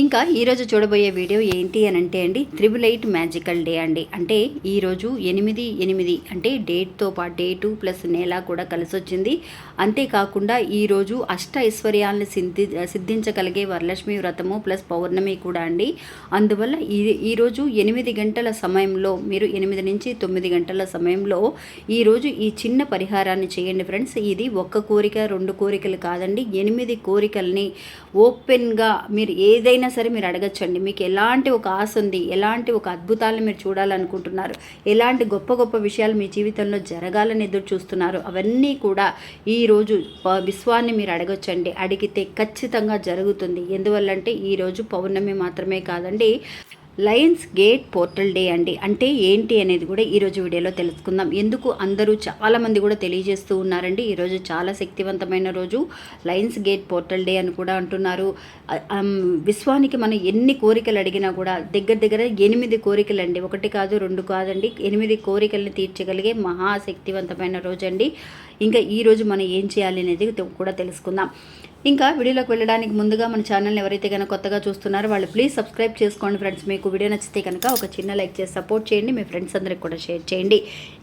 ఇంకా ఈరోజు చూడబోయే వీడియో ఏంటి అని అంటే అండి త్రిబుల్ ఎయిట్ మ్యాజికల్ డే అండి. అంటే ఈరోజు ఎనిమిది ఎనిమిది అంటే డేట్తో పాటు డేటు ప్లస్ నేల కూడా కలిసి వచ్చింది అంతేకాకుండా ఈరోజు అష్ట ఐశ్వర్యాలను సిద్ధి సిద్ధించగలిగే వరలక్ష్మి వ్రతము ప్లస్ పౌర్ణమి కూడా అండి. అందువల్ల ఈ ఈరోజు ఎనిమిది గంటల సమయంలో మీరు ఎనిమిది నుంచి తొమ్మిది గంటల సమయంలో ఈరోజు ఈ చిన్న పరిహారాన్ని చేయండి ఫ్రెండ్స్. ఇది ఒక్క కోరిక రెండు కోరికలు కాదండి. ఎనిమిది కోరికల్ని ఓపెన్గా మీరు ఏదైనా సరే మీరు అడగచ్చండి. మీకు ఎలాంటి ఒక ఆశ ఉంది? ఎలాంటి ఒక అద్భుతాలను మీరు చూడాలనుకుంటున్నారు? ఎలాంటి గొప్ప గొప్ప విషయాలు మీ జీవితంలో జరగాలని ఎదురు చూస్తున్నారు? అవన్నీ కూడా ఈరోజు విశ్వాన్ని మీరు అడగొచ్చండి. అడిగితే ఖచ్చితంగా జరుగుతుంది. ఎందువల్లంటే ఈరోజు పౌర్ణమి మాత్రమే కాదండి. లయన్స్ గేట్ పోర్టల్ డే అండి. అంటే ఏంటి అనేది కూడా ఈరోజు వీడియోలో తెలుసుకుందాం. ఎందుకు అందరూ చాలామంది కూడా తెలియజేస్తూ ఉన్నారండి. ఈరోజు చాలా శక్తివంతమైన రోజు. లయన్స్ గేట్ పోర్టల్ డే అని కూడా అంటున్నారు. విశ్వానికి మనం ఎన్ని కోరికలు అడిగినా కూడా దగ్గర దగ్గర ఎనిమిది కోరికలు అండి ఒకటి కాదు రెండు కాదండి. ఎనిమిది కోరికల్ని తీర్చగలిగే మహాశక్తివంతమైన రోజు అండి ఇంకా ఈరోజు మనం ఏం చేయాలి అనేది కూడా తెలుసుకుందాం. ఇంకా వీడియోలోకి వెళ్ళడానికి ముందుగా మన ఛానల్ని ఎవరైతే కనుక కొత్తగా చూస్తున్నారో వాళ్ళు ప్లీజ్ సబ్స్క్రైబ్ చేసుకోండి ఫ్రెండ్స్. మీకు వీడియో నచ్చితే కనుక ఒక చిన్న లైక్ చేసి సపోర్ట్ చేయండి. మీ ఫ్రెండ్స్ అందరికి కూడా షేర్ చేయండి.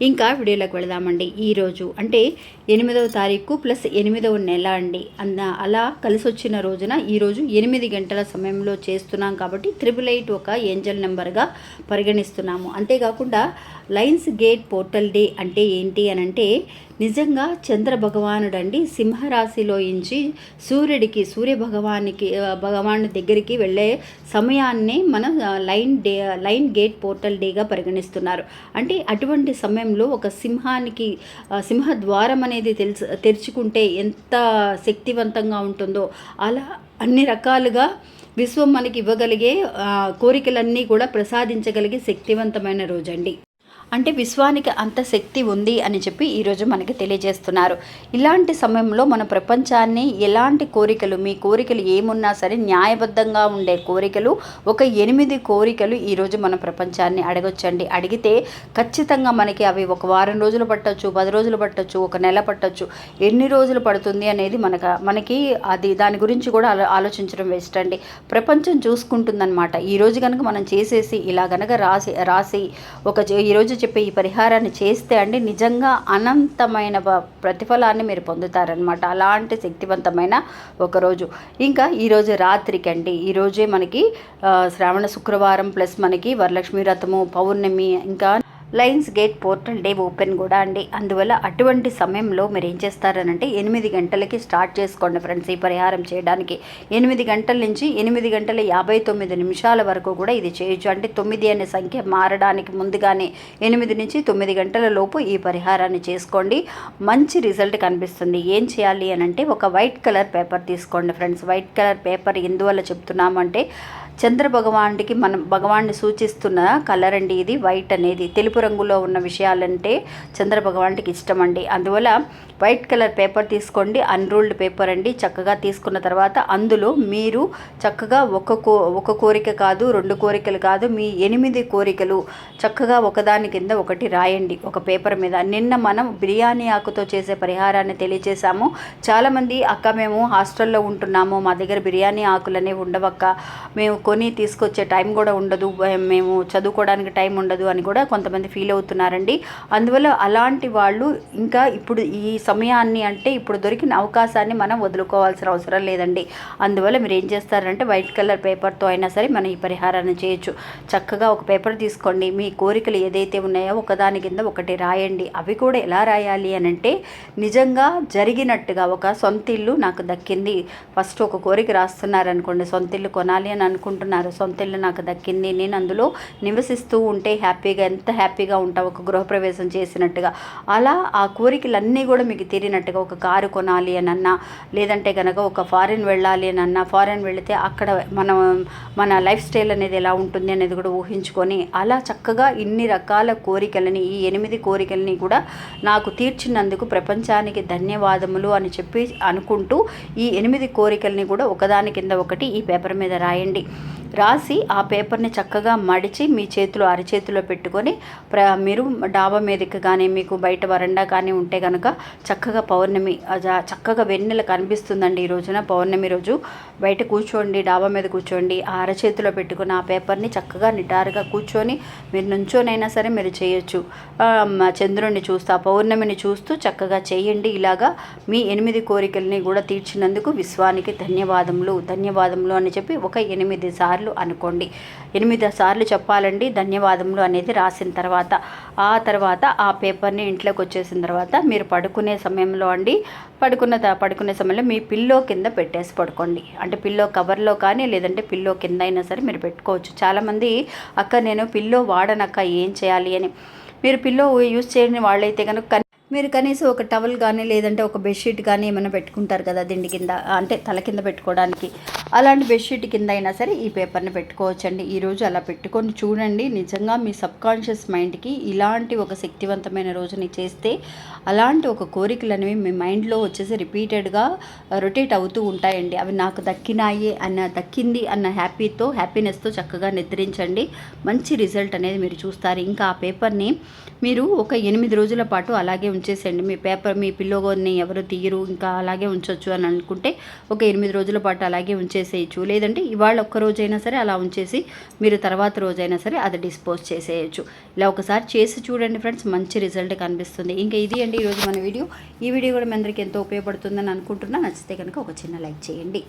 ఇంకా వీడియోలోకి వెళదామండి. ఈరోజు అంటే ఎనిమిదవ తారీఖు ప్లస్ ఎనిమిదవ నెల అండి. అన్న అలా కలిసి వచ్చిన రోజున ఈరోజు ఎనిమిది గంటల సమయంలో చేస్తున్నాం కాబట్టి త్రిబుల్ ఎయిట్ ఒక ఏంజల్ నెంబర్గా పరిగణిస్తున్నాము. అంతేకాకుండా లైన్స్ గేట్ పోర్టల్ డే అంటే ఏంటి అని అంటే నిజంగా చంద్ర భగవానుడు అండి సింహరాశిలో ఇంచి సూర్యుడికి సూర్య భగవానికి భగవాను దగ్గరికి వెళ్ళే సమయాన్ని మనం lion day lion gate portal డేగా పరిగణిస్తున్నారు. అంటే అటువంటి సమయంలో ఒక సింహానికి సింహ ద్వారం అనేది తెలుసు తెరుచుకుంటే ఎంత శక్తివంతంగా ఉంటుందో అలా అన్ని రకాలుగా విశ్వం మనకి ఇవ్వగలిగే కోరికలన్నీ కూడా ప్రసాదించగలిగే శక్తివంతమైన రోజండి. అంటే విశ్వానికి అంత శక్తి ఉంది అని చెప్పి ఈరోజు మనకి తెలియజేస్తున్నారు. ఇలాంటి సమయంలో మన ప్రపంచాన్ని ఎలాంటి కోరికలు మీ కోరికలు ఏమున్నా సరే న్యాయబద్ధంగా ఉండే కోరికలు ఒక ఎనిమిది కోరికలు ఈరోజు మన ప్రపంచాన్ని అడగొచ్చండి. అడిగితే ఖచ్చితంగా మనకి అవి ఒక వారం రోజులు పట్టవచ్చు పది రోజులు పట్టొచ్చు ఒక నెల పట్టవచ్చు ఎన్ని రోజులు పడుతుంది అనేది మనకు మనకి అది దాని గురించి కూడా ఆలో ఆలోచించడం వేస్ట్ అండి. ప్రపంచం చూసుకుంటుందన్నమాట. ఈ రోజు కనుక మనం చేసేసి ఇలా కనుక రాసి రాసి ఒక చే- ఈరోజు చెప్పే ఈ పరిహారాన్ని చేస్తే అండి నిజంగా అనంతమైన ప్రతిఫలాన్ని మీరు పొందుతారనమాట అలాంటి శక్తివంతమైన ఒక రోజు. ఇంకా ఈరోజు రాత్రికి అండి ఈరోజే మనకి శ్రావణ శుక్రవారం ప్లస్ మనకి వరలక్ష్మి రథము పౌర్ణమి ఇంకా lions gate portal day open కూడా అండి. అందువల్ల అటువంటి సమయంలో మీరు ఏం చేస్తారనంటే ఎనిమిది గంటలకి స్టార్ట్ చేసుకోండి ఫ్రెండ్స్ ఈ పరిహారం చేయడానికి. ఎనిమిది గంటల నుంచి ఎనిమిది గంటల యాభై తొమ్మిది నిమిషాల వరకు కూడా ఇది చేయొచ్చు. అంటే తొమ్మిది అనే సంఖ్య మారడానికి ముందుగానే ఎనిమిది నుంచి తొమ్మిది గంటల లోపు ఈ పరిహారాన్ని చేసుకోండి. మంచి రిజల్ట్ కనిపిస్తుంది. ఏం చేయాలి అని అంటే ఒక వైట్ కలర్ పేపర్ తీసుకోండి ఫ్రెండ్స్. వైట్ కలర్ పేపర్ ఎందువల్ల చెప్తున్నామంటే చంద్ర భగవానుడికి మనం భగవాన్ని సూచిస్తున్న కలర్ అండి ఇది వైట్ అనేది. తెలుపు రంగులో ఉన్న విషయాలంటే చంద్ర భగవానుడికి ఇష్టం అండి అందువల్ల వైట్ కలర్ పేపర్ తీసుకోండి అన్రూల్డ్ పేపర్ అండి. చక్కగా తీసుకున్న తర్వాత అందులో మీరు చక్కగా ఒక కో ఒక కోరిక కాదు రెండు కోరికలు కాదు మీ ఎనిమిది కోరికలు చక్కగా ఒకదాని కింద ఒకటి రాయండి. ఒక పేపర్ మీద. నిన్న మనం బిర్యానీ ఆకుతో చేసే పరిహారాన్ని తెలియజేశాము చాలామంది అక్క మేము హాస్టల్లో ఉంటున్నాము. మా దగ్గర బిర్యానీ ఆకులనే ఉండవక్క. మేము కొని తీసుకొచ్చే టైం కూడా ఉండదు. మేము చదువుకోవడానికి టైం ఉండదు అని కూడా కొంతమంది ఫీల్ అవుతున్నారండి. అందువల్ల అలాంటి వాళ్ళు ఇంకా ఇప్పుడు ఈ సమయాన్ని అంటే ఇప్పుడు దొరికిన అవకాశాన్ని మనం వదులుకోవాల్సిన అవసరం లేదండి. అందువల్ల మీరు ఏం చేస్తారంటే వైట్ కలర్ పేపర్తో అయినా సరే మనం ఈ పరిహారాన్ని చేయొచ్చు. చక్కగా ఒక పేపర్ తీసుకోండి. మీ కోరికలు ఏదైతే ఉన్నాయో ఒకదాని కింద ఒకటి రాయండి. అవి కూడా ఎలా రాయాలి అని అంటే నిజంగా జరిగినట్టుగా ఒక సొంత ఇల్లు నాకు దక్కింది. ఫస్ట్ ఒక కోరిక రాస్తున్నారనుకోండి సొంత ఇల్లు కొనాలి అని అనుకుంటున్నారు. సొంత ఇల్లు నాకు దక్కింది. నేను అందులో నివసిస్తూ ఉంటే హ్యాపీగా ఎంత హ్యాపీగా ఉంటావు? ఒక గృహప్రవేశం చేసినట్టుగా. అలా ఆ కోరికలన్నీ కూడా మీకు తీరినట్టుగా ఒక కారు కొనాలి అని అన్నా లేదంటే కనుక ఒక ఫారిన్ వెళ్ళాలి అని అన్నా ఫారిన్ వెళితే అక్కడ మనం మన లైఫ్ స్టైల్ అనేది ఎలా ఉంటుంది అనేది కూడా ఊహించుకొని అలా చక్కగా ఇన్ని రకాల కోరికలని ఈ ఎనిమిది కోరికలని కూడా నాకు తీర్చినందుకు ప్రపంచానికి ధన్యవాదములు అని చెప్పి అనుకుంటూ ఈ ఎనిమిది కోరికల్ని కూడా ఒకదాని కింద ఒకటి ఈ పేపర్ మీద రాయండి. రాసి ఆ పేపర్ని చక్కగా మడిచి మీ చేతిలో అరచేతిలో పెట్టుకొని ప్ర మీరు డాబా మీదకి కానీ మీకు బయట వరండా కానీ ఉంటే కనుక చక్కగా పౌర్ణమి చక్కగా వెన్నెల కనిపిస్తుందండి ఈ రోజున. పౌర్ణమి రోజు బయట కూర్చోండి డాబా మీద కూర్చోండి ఆ అరచేతిలో పెట్టుకుని ఆ పేపర్ని చక్కగా నిటారుగా కూర్చొని మీరు నుంచోనైనా సరే మీరు చేయొచ్చు. చంద్రుడిని చూస్తూ ఆ పౌర్ణమిని చూస్తూ చక్కగా చేయండి. ఇలాగా మీ ఎనిమిది కోరికల్ని కూడా తీర్చినందుకు విశ్వానికి ధన్యవాదములు. ధన్యవాదములు అని చెప్పి ఒక ఎనిమిది సార్లు అనుకోండి. ఎనిమిది సార్లు చెప్పాలండి. ధన్యవాదములు అనేది రాసిన తర్వాత ఆ తర్వాత ఆ పేపర్ని ఇంట్లోకి వచ్చేసిన తర్వాత మీరు పడుకునే సమయంలో అండి పడుకున్న త- పడుకునే సమయంలో మీ పిల్లో కింద పెట్టేసి పడుకోండి. అంటే పిల్లో కవర్లో కానీ లేదంటే పిల్లో కింద అయినా సరే మీరు పెట్టుకోవచ్చు. చాలామంది అక్క నేను పిల్లో వాడనక్క ఏం చేయాలి? అని. మీరు పిల్లో యూజ్ చేయని వాళ్ళైతే కనుక మీరు కనీసం ఒక టవల్ కానీ లేదంటే ఒక బెడ్షీట్ కానీ ఏమైనా పెట్టుకుంటారు కదా దిండి కింద అంటే తల కింద పెట్టుకోవడానికి. అలాంటి బెడ్షీట్ కింద అయినా సరే ఈ పేపర్ని పెట్టుకోవచ్చండి. ఈరోజు అలా పెట్టుకొని చూడండి. నిజంగా మీ సబ్కాన్షియస్ మైండ్కి ఇలాంటి ఒక శక్తివంతమైన రోజుని చేస్తే అలాంటి ఒక కోరికలు అనేవి మీ మైండ్లో వచ్చేసి రిపీటెడ్గా రొటేట్ అవుతూ ఉంటాయండి. అవి నాకు దక్కినాయి అన్న దక్కింది అన్న హ్యాపీతో హ్యాపీనెస్తో చక్కగా నిద్రించండి. మంచి రిజల్ట్ అనేది మీరు చూస్తారు. ఇంకా ఆ పేపర్ని మీరు ఒక ఎనిమిది రోజుల పాటు అలాగే ఉంచేసేయండి. మీ పేపర్ మీ పిల్లోని ఎవరు తీయరు ఇంకా అలాగే ఉంచొచ్చు అని అనుకుంటే ఒక ఎనిమిది రోజుల పాటు అలాగే ఉంచేసేయచ్చు. లేదంటే ఇవాళ ఒక్క రోజైనా సరే అలా ఉంచేసి మీరు తర్వాత రోజైనా సరే అది డిస్పోజ్ చేసేయచ్చు. ఇలా ఒకసారి చేసి చూడండి ఫ్రెండ్స్ మంచి రిజల్ట్ కనిపిస్తుంది. ఇంకా ఇది అండి ఈరోజు మన వీడియో. ఈ వీడియో కూడా మీ అందరికీ ఎంతో ఉపయోగపడుతుందని అనుకుంటున్నా. నచ్చితే కనుక ఒక చిన్న లైక్ చేయండి.